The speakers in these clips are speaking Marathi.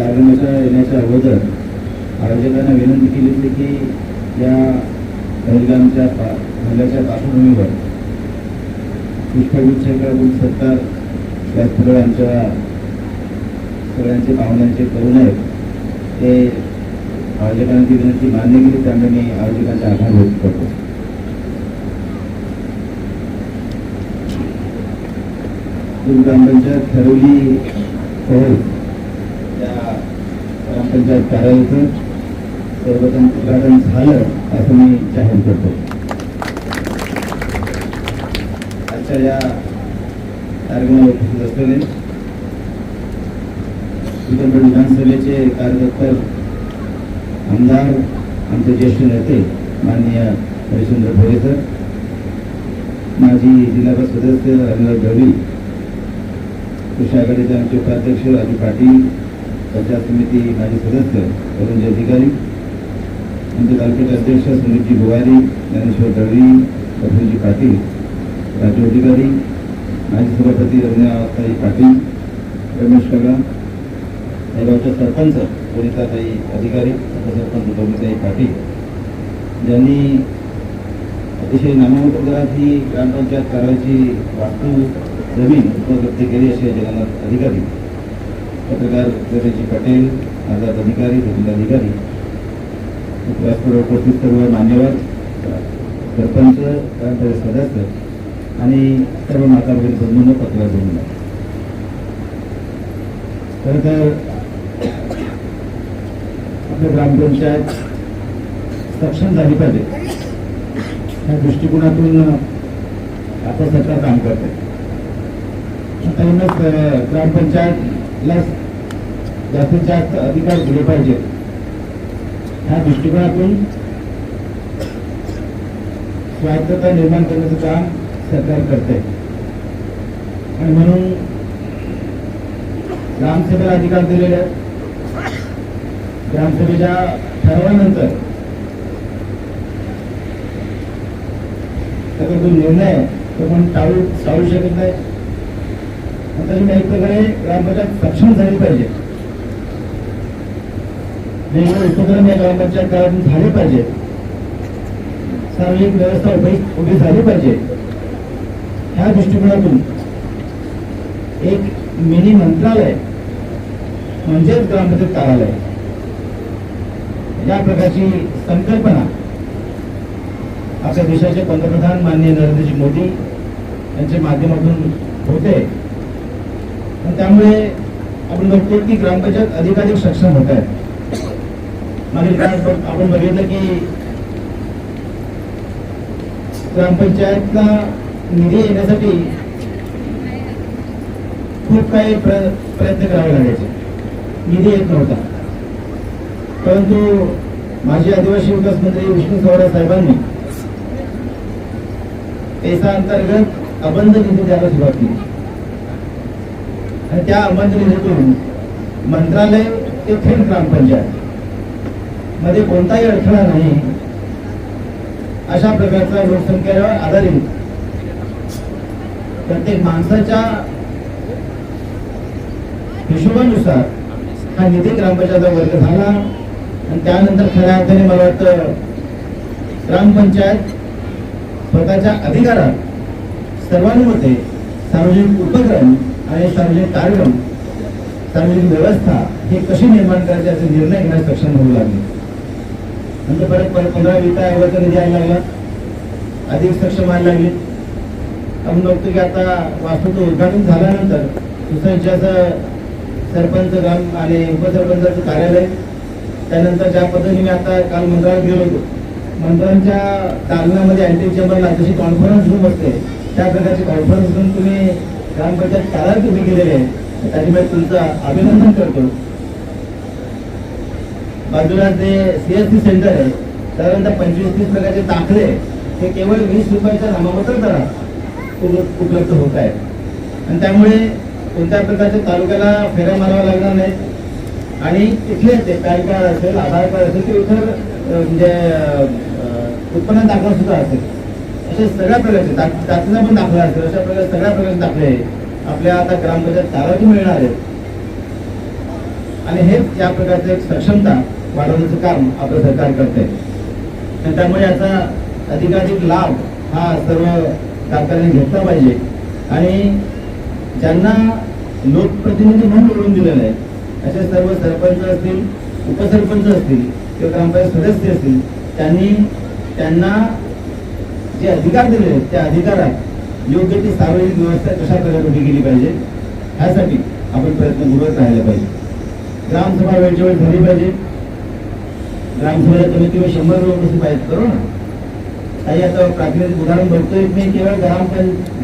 कार्यक्रमाच्या येण्याच्या अगोदर आयोजकांना विनंती केली होती की या पहिलगामच्या पा हल्ल्याच्या पार्श्वभूमीवर पुष्पगुच्छ किंवा सत्कार त्याचबरोबर आमच्या सगळ्यांचे पाहुण्यांचे करून आहेत. ते आयोजकांची विनंती मान्य केली त्यामुळे मी आयोजकांचे आभार व्यक्त करतो. दूर ग्रामपंचायत ठरवली शहर पंचायत कार्यालयाचं सर्वप्रथम उद्घाटन झालं असं मी जाहीर करतो. आजच्या या कार्यक्रमाला उपस्थित असलेले विदर्भ विधानसभेचे कार्यकर्ते आमदार आमचे ज्येष्ठ नेते माननीय हरिश्चंद्र भोरे सर माजी जिल्हा सदस्य रविंद्र गवळी कृषी आघाडीचे आमचे उपाध्यक्ष राजू पाटील पंचायत समिती माजी सदस्य अरुणजी अधिकारी आमचे तालुक्याचे अध्यक्ष सुनीलजी गुवारी ज्ञानेश्वर दळवी प्रफुलजी पाटील राज्य अधिकारी माजी सभापती रमणाताई पाटील रमेश कगा या गावच्या सरपंच वनिताताई अधिकारी उपसरपंच गौरीताई पाटील. ज्यांनी अतिशय नामवंत दरात ही ग्रामपंचायत कार्याची वास्तू जमीन उपलब्ध केली असे जगन्नाथ अधिकारी. पत्रकार गणेशजी पटेल आझाद अधिकारी जिल्हाधिकारी. अधिकारी उपस्थित सर्व मान्यवर सरपंच ग्रामपंचायत सदस्य आणि सर्व माता बहीण बंधूंना पत्रकार बंधूंना खरं तर आपल्या ग्रामपंचायत सक्षम झाली पाहिजे. या दृष्टिकोनातून आता सरकार काम करते म्हणूनच अं, जास्तीत जास्त अधिकार दिले पाहिजे. ह्या दृष्टिकोनातून स्वायत्तता निर्माण करण्याचं काम सरकार करते आणि म्हणून ग्रामसभेला अधिकार दिलेले आहेत. ग्रामसभेच्या ठरावानंतर त्याचा जो निर्णय आहे, तो पण टाळू टाळू शकत नाही. आता मी एक ग्रामपंचायत सक्षम झाली पाहिजे. वेगवेगळे उपक्रम या ग्रामपंचायत काळातून झाले पाहिजे सार्वजनिक व्यवस्था उभी उभी झाली पाहिजे. ह्या दृष्टिकोनातून एक मिनी मंत्रालय म्हणजेच ग्रामपंचायत कार्यालय या प्रकारची संकल्पना आपल्या देशाचे पंतप्रधान माननीय नरेंद्रजी मोदी यांच्या माध्यमातून होते. त्यामुळे आपण बघतो की ग्रामपंचायत अधिकाधिक सक्षम होत आहेत मागील काळात आपण बघितलं की ग्रामपंचायतला निधी येण्यासाठी खूप काही प्रयत्न करावे लागायचे. निधी येत नव्हता. परंतु माजी आदिवासी विकास मंत्री विष्णू सवरा साहेबांनी पेसा अंतर्गत अबंध निधी द्यायला सुरुवात केली. आणि त्या अंमलबजावणीतून मंत्रालय ते थेट ग्रामपंचायत. मध्ये कोणताही अडथळा नाही. अशा प्रकारचा लोकसंख्येवर आधारित प्रत्येक माणसाच्या हिशोबानुसार हा निधी ग्रामपंचायतचा वर्ग झाला. आणि त्यानंतर खऱ्या अर्थाने मला वाटतं ग्रामपंचायत स्वतःच्या अधिकारात सर्वांमध्ये सार्वजनिक उपक्रम आणि चांगले कार्यक्रम चांगली व्यवस्था हे कशी निर्माण करायची याचे निर्णय घेण्यास सक्षम होऊ लागले. नंतर परत परत पंधरा वित्त आयोगाचा निधी यायला लागला. अधिक सक्षम व्हायला लागले. आपण बघतो की आता वास्तूचं उद्घाटन झाल्यानंतर दुसऱ्याचं सरपंच ग्राम आणि उपसरपंचाचं कार्यालय त्यानंतर ज्या पद्धतीने मी आता काल मंत्रालयात गेलो होतो मंत्र्यांच्या दालनामध्ये अँटी चेंबरला जशी कॉन्फरन्स रूम असते त्या प्रकारची कॉन्फरन्स रूम तुम्ही ग्रामपंचायत करार तुम्ही केलेले आहे त्याच्यामुळे तुमचं अभिनंदन करतो. बाजूला जे सीएससी सेंटर आहे साधारणतः पंचवीस तीस प्रकारचे दाखले हे केवळ वीस रुपयाच्या नामामात्र दरात उपलब्ध होत आहेत. आणि त्यामुळे कोणत्या प्रकारच्या तालुक्याला फेऱ्या माराव्या लागणार नाहीत. आणि तिथले ते पॅन कार्ड असेल आधार कार्ड असेल किंवा इतर म्हणजे उत्पन्न दाखला सुद्धा असेल. असे सगळ्या प्रकारचे दा- जातीचा पण दाखला असेल अशा प्रकारे सगळ्या प्रकारचे दाखले आपल्या आता ग्रामपंचायत कार्यालयातून मिळणार आहेत. आणि हेच या प्रकारचं एक सक्षमता वाढवण्याचं काम आपलं सरकार करते आणि त्यामुळे याचा अधिकाधिक लाभ हा सर्व सरकारने घेतला पाहिजे. आणि ज्यांना लोकप्रतिनिधी म्हणून निवडून दिलेलं आहे असे सर्व सरपंच असतील उपसरपंच असतील किंवा ग्रामपंचायत सदस्य असतील त्यांनी त्यांना जे अधिकार दिले आहेत त्या अधिकारात योग्य ती सार्वजनिक व्यवस्था कशा प्रकारे उभी केली पाहिजे ह्यासाठी आपण प्रयत्नपूर्वक राहायला पाहिजे. ग्रामसभा वेळच्या वेळ झाली पाहिजे. ग्रामसभा कमीत कमी शंभर लोक बसले पाहिजेत करू ना. काही आता प्रातिनिधिक उदाहरण बघतोय मी केवळ ग्राम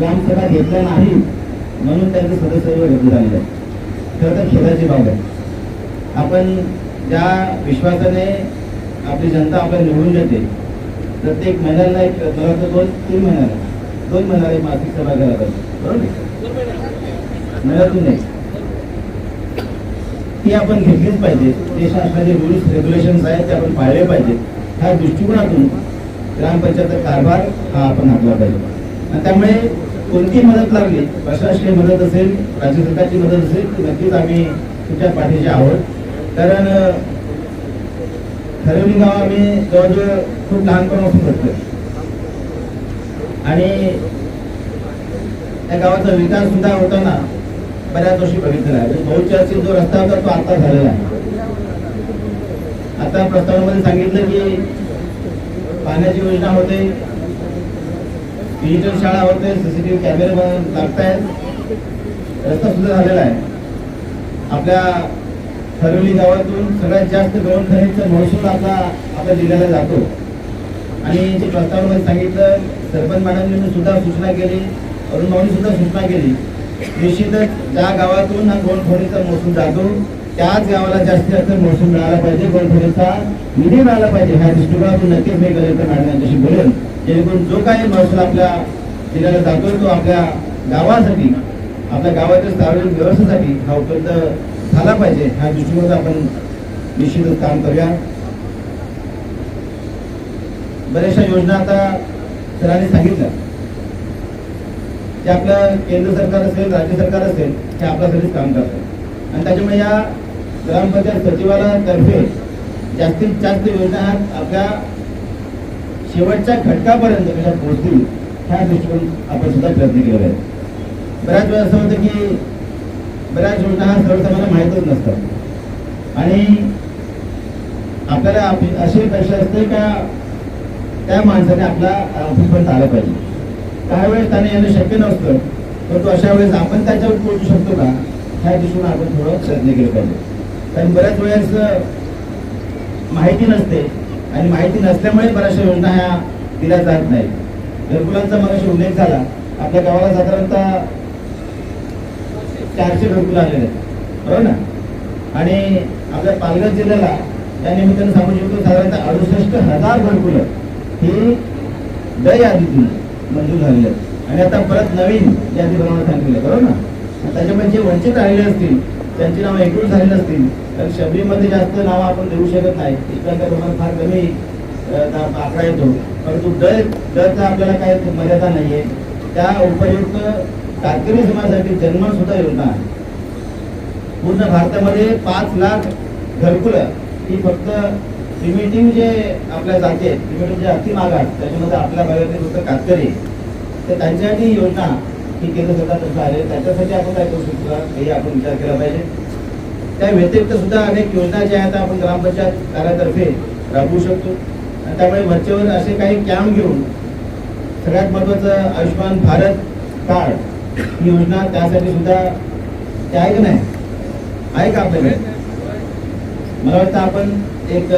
ग्रामसभा घेतल्या नाही म्हणून त्यांचे सदस्य घेतले झालेले आहे खरं तर खेळाची बाब आहे. आपण ज्या विश्वासाने आपली जनता आपल्याला निवडून देते प्रत्येक महिन्याला एक मला वाटतं दोन तीन महिन्याला. दोन महिन्याला एक मासिक सभा घ्यायला पाहिजे. बरोबर महिन्यातून नाही ती आपण घेतलीच पाहिजे. जे शासनाचे रूल्स रेग्युलेशन्स आहेत ते आपण पाळले पाहिजेत ह्या दृष्टिकोनातून ग्रामपंचायतचा कारभार हा आपण हातला पाहिजे. आणि त्यामुळे कोणती मदत लागली प्रशासकीय मदत असेल राज्य सरकारची मदत असेल नक्कीच आम्ही तुमच्या पाठीशी आहोत. कारण खरेवली गाव आम्ही जवळजवळ खूप लहानपणापासून बघतोय आणि त्या गावाचा विकास सुद्धा होताना बऱ्याच वर्षी बघितलेला आहे. म्हणजे बहुचर्चित जो रस्ता होता तो आता झालेला आहे. आता प्रस्तावामध्ये सांगितलं की पाण्याची योजना होते डिजिटल शाळा होते सीसीटीव्ही कॅमेरे लागत आहेत रस्ता सुद्धा झालेला आहे. आपल्या हरवली गावातून सगळ्यात जास्त गौण महसूल आपला आपल्या जिल्ह्याला जातो. आणि जे प्रस्तावामध्ये सांगितलं सरपंच मॅडमने सुद्धा सूचना केली अरुण भाऊनी सुद्धा सूचना केली. निश्चितच ज्या गावातून हा गोंडखोरीचा महसूल जातो. त्याच गावाला जास्तीत जास्त महसूल मिळाला पाहिजे गोंडखोरीचा निधी मिळाला पाहिजे ह्या दृष्टिकोनातून नक्कीच मी कलेक्टर मॅडम यांच्याशी बोलेन. जेणेकरून जो काही महसूल आपल्या जिल्ह्याला जातोय तो आपल्या गावासाठी आपल्या गावाच्या सार्वजनिक व्यवस्थेसाठी हा उपलब्ध झाला पाहिजे. ह्या दृष्टिकोनात आपण निश्चितच काम करूया. बऱ्याचशा योजना आता सरांनी सांगितल्या. ते आपलं केंद्र सरकार असेल राज्य सरकार असेल हे आपल्यासाठीच काम करतात आणि त्याच्यामुळे या ग्रामपंचायत सचिवालयातर्फे जास्तीत जास्त योजना आपल्या शेवटच्या घटकापर्यंत कशा पोहोचतील ह्या दृष्टिकोन आपण सुद्धा प्रयत्न केलेला आहे बऱ्याच वेळा असं होतं की बऱ्याच योजना ह्या सर्वसामान्य माहीतच नसतात. आणि आपल्याला अशी अपेक्षा असते का त्या माणसाने आपला ऑफिसपर्यंत आलं पाहिजे. काही वेळेस त्याने येणं शक्य नसतं परंतु अशा वेळेस आपण त्याच्यावर पोहोचू शकतो का ह्या दिशून आपण थोडं प्रयत्न केलं पाहिजे. कारण बऱ्याच वेळेस माहिती नसते आणि माहिती नसल्यामुळे बऱ्याचशा योजना ह्या दिल्या जात नाहीत. घरकुलांचा मग उल्लेख झाला आपल्या गावाला साधारणतः चारशे घरकुलं आलेले आहेत. बरोबर ना? आणि आपल्या पालघर जिल्ह्याला या निमित्तानं सांगू शकतो साधारणतः अडुसष्ट हजार घरकुलं हे दय यादीतून मंजूर झालेले आहेत. आणि आता परत नवीन यादी बनवण्यात सांगितलं बरोबर ना? त्याच्यामध्ये जे वंचित राहिले असतील त्यांची नावं एकूण झालेली असतील तर शबरीमध्ये जास्त नावं आपण देऊ शकत नाही. इतक्या प्रमाणात फार कमी आकडा येतो. परंतु दर दरचा आपल्याला काय मर्यादा नाही आहे त्या उपयुक्त कातकरी समाजासाठी जन्मन सुद्धा योजना आहे. पूर्ण भारतामध्ये पाच लाख घरकुलं ही फक्त प्रिमेटिव्ह जे आपल्या जाते प्रिमेटिव्ह जे अतिमाग आहेत त्याच्यामध्ये आपल्या भागातील फक्त कातकरी तर त्यांच्यासाठी ही योजना ही केंद्र सरकारतर्फे आहे. त्याच्यासाठी आपण काय करू शकतो? हे आपण विचार केला पाहिजे. त्या व्यतिरिक्त सुद्धा अनेक योजना ज्या आहेत आपण ग्रामपंचायत कार्यातर्फे राबवू शकतो. आणि त्यामुळे वरचेवर असे काही कॅम्प घेऊन सगळ्यात महत्वाचं आयुष्यमान भारत कार्ड ही योजना त्यासाठी सुद्धा ते आहे का नाही? आहे का आपल्याकडे? मला वाटतं आपण एक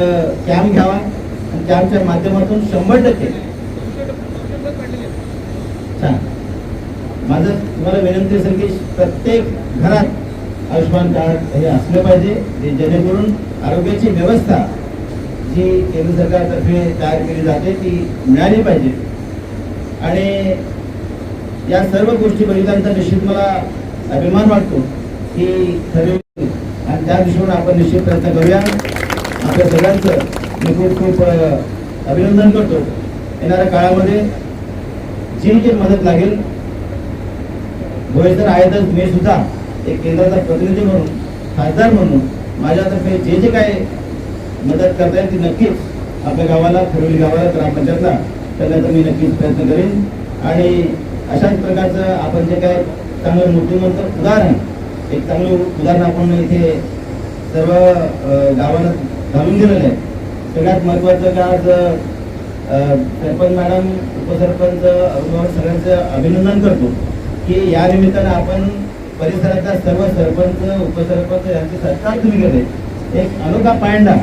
कॅम्प घ्यावा आणि कॅम्पच्या माध्यमातून शंभर टक्के. छान. माझं तुम्हाला विनंती असेल की प्रत्येक घरात आयुष्यमान कार्ड हे असलं पाहिजे जे जेणेकरून आरोग्याची व्यवस्था जी केंद्र सरकारतर्फे तयार केली जाते ती मिळाली पाहिजे. आणि या सर्व गोष्टी बघितल्यानंतर निश्चित मला अभिमान वाटतो की खरे आणि त्या दिशेवर आपण निश्चित प्रयत्न करूया. आपल्या सगळ्यांचं मी खूप खूप अभिनंदन करतो येणाऱ्या काळामध्ये. जी जी मदत लागेल भोयसर आहेतच मी सुद्धा एक केंद्राचा प्रतिनिधी म्हणून खासदार म्हणून माझ्यातर्फे जे जे काय मदत करता येईल ती नक्कीच आपल्या गावाला खरोली गावाला ग्रामपंचायतला करण्याचा मी नक्कीच प्रयत्न करेन. आणि अशाच प्रकारचं आपण जे काय चांगलं मूर्तिमंत उदाहरण एक चांगलं उदाहरण आपण इथे सर्व गावाला घालून दिलेलं आहे. सगळ्यात महत्त्वाचं का आज सरपंच मॅडम उपसरपंच अभिभावक सगळ्यांचं अभिनंदन करतो की या निमित्तानं आपण परिसरातल्या सर्व सरपंच उपसरपंच यांचे सत्कार तुम्ही केले. एक अनोखा पायंडा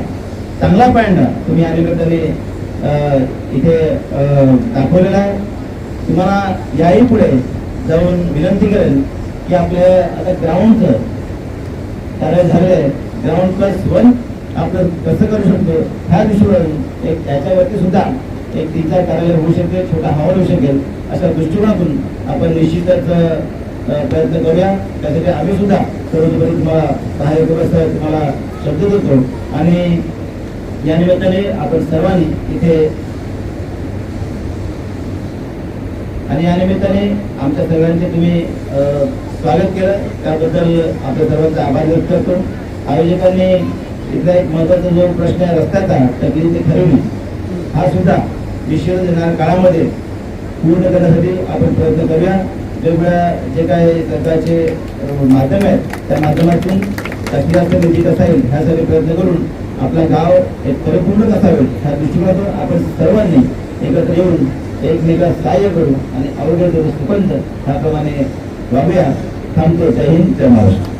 चांगला पायंडा तुम्ही या निमित्ताने इथे दाखवलेला आहे. तुम्हाला याही पुढे जाऊन विनंती करेल की आपल्या आता ग्राउंडचं कार्य झालेलं आहे ग्राउंड प्लस वन आपण कसं करू शकतो? ह्या दृष्टीवरून एक त्याच्यावरती सुद्धा एक तिचा कार्यालय होऊ शकेल छोटा हॉल होऊ शकेल अशा दृष्टिकोनातून आपण निश्चितच प्रयत्न करूया. त्यासाठी आम्ही सुद्धा सर्वतोपरी तुम्हाला सहाय्य करू असं तुम्हाला शब्द देतो. आणि या निमित्ताने आपण सर्वांनी इथे आणि या निमित्ताने आमच्या सगळ्यांचे तुम्ही स्वागत केलं. त्याबद्दल आपल्या सर्वांचा आभार व्यक्त करतो. आयोजकांनी इथला एक महत्त्वाचा जो प्रश्न आहे रस्त्याचा टकली ते ठरवली हा सुद्धा विश्व येणाऱ्या काळामध्ये पूर्ण करण्यासाठी आपण प्रयत्न करूया. वेगवेगळ्या जे काय सरकारचे माध्यम आहेत त्या माध्यमातून टकलीचा जास्त निधी कसा येईल ह्यासाठी प्रयत्न करून आपलं गाव एक परिपूर्ण कसा होईल ह्या दृष्टिकोनातून आपण सर्वांनी एकत्र येऊन एकमेकास सहाय्य करू आणि अवघड सुपंत ह्याप्रमाणे वागूया थांबतो. जय हिंद जय महाराष्ट्र.